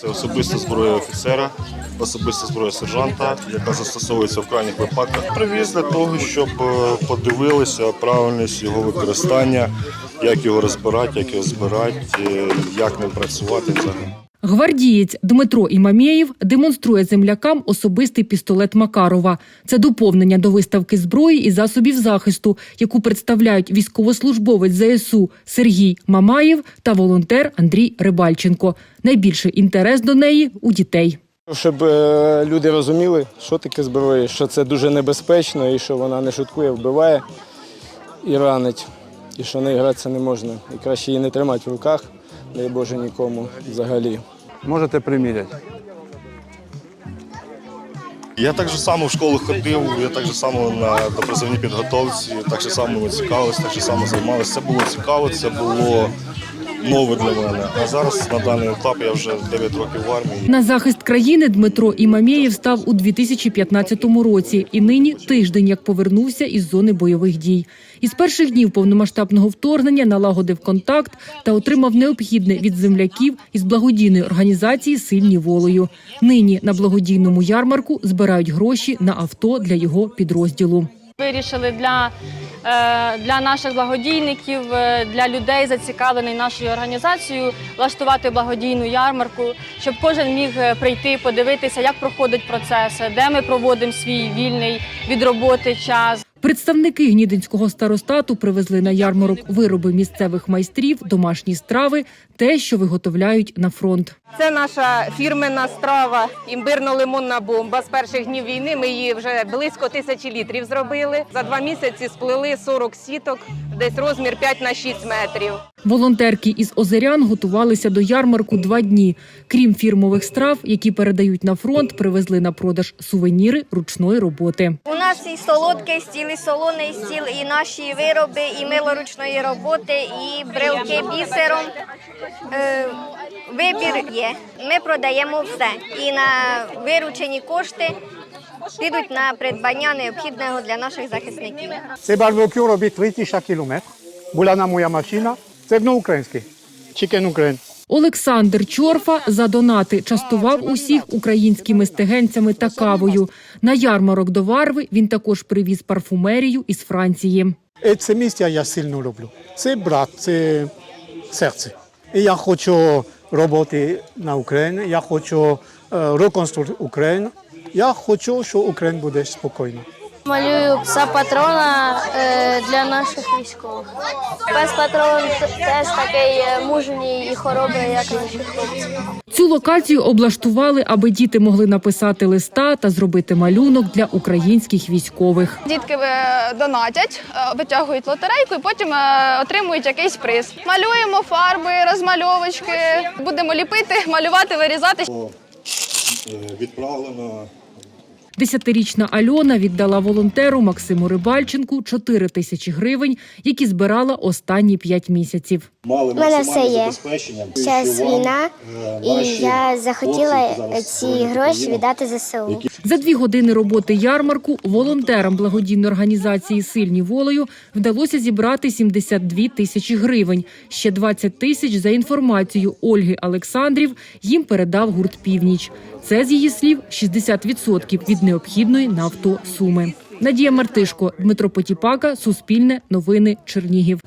Це особиста зброя офіцера, особиста зброя сержанта, яка застосовується в крайніх випадках. Привіз для того, щоб е, подивилися правильність його використання, як його розбирати, як його збирати, е, як ним працювати взагалі. Гвардієць Дмитро Імамєєв демонструє землякам особистий пістолет Макарова. Це доповнення до виставки зброї і засобів захисту, яку представляють військовослужбовець ЗСУ Сергій Мамаєв та волонтер Андрій Рибальченко. Найбільший інтерес до неї у дітей. Щоб е, люди розуміли, що таке зброя, що це дуже небезпечно і що вона не шуткує, вбиває і ранить, і що нею гратися не можна. І краще її не тримати в руках, дай Боже нікому взагалі. Можете приміряти. Я так же само в школу ходив, я так же само на допризовній підготовці, так же само цікавився, цікавилися, так же само займалися. Це було цікаво, це було нове для мене. А зараз на даний етап я вже 9 років в армії. На захист країни Дмитро Імамєєв став у 2015 році і нині тиждень як повернувся із зони бойових дій. Із перших днів повномасштабного вторгнення налагодив контакт та отримав необхідне від земляків із благодійної організації Сильні волею. Нині на благодійному ярмарку збирають гроші на авто для його підрозділу. Вирішили для, для наших благодійників, е, для людей, зацікавлених нашою організацією, влаштувати благодійну ярмарку, щоб кожен міг е, прийти, подивитися, як проходить процес, де ми проводимо свій вільний від роботи час. Представники гнідинського старостату привезли на ярмарок вироби місцевих майстрів, домашні страви, те, що виготовляють на фронт. Це наша фірменна страва імбирно-лимонна бомба. З перших днів війни ми її вже близько тисячі літрів зробили. За два місяці сплели 40 сіток, десь розмір 5 на 6 метрів. Волонтерки із Озерян готувалися до ярмарку два дні. Крім фірмових страв, які передають на фронт, привезли на продаж сувеніри ручної роботи. У нас і солодкий стіл, і солоний стіл, і наші вироби, і мило ручної роботи, і брелки бісером. Вибір є. Ми продаємо все. І на виручені кошти підуть на придбання необхідного для наших захисників. Це барбекю робить 3000 кілометрів. Була на моя машина. Це ну, українське. Chicken Ukraine. Олександр Чорфа за донати частував усіх українськими стегенцями та кавою. На ярмарок до Варви він також привіз парфумерію із Франції. Це місце я сильно люблю. Це брат, це серце. І я хочу роботи на Україні, я хочу е, реконструкцію України. Я хочу, що Україна буде спокійна. Малюю пса патрона е, для наших військових. Пес патрон теж такий е, мужній і хоробрий, як інші хлопці. Цю локацію облаштували, аби діти могли написати листа та зробити малюнок для українських військових. Дітки е, донатять, витягують лотерейку і потім отримують якийсь приз. Малюємо фарби, розмальовочки, будемо ліпити, малювати, вирізати. Відправлено Десятирічна Альона віддала волонтеру Максиму Рибальченку 4 тисячі гривень, які збирала останні 5 місяців. Мали мене все є. Зараз війна, е, і я захотіла ці гроші віддати ЗСУ. За дві години роботи ярмарку волонтерам благодійної організації Сильні волею вдалося зібрати 72 тисячі гривень. Ще 20 тисяч за інформацією Ольги Олександрів їм передав гурт Північ. Це з її слів 60% від необхідної на авто суми. Надія Мартишко, Дмитро Потіпака, Суспільне, Новини, Чернігів.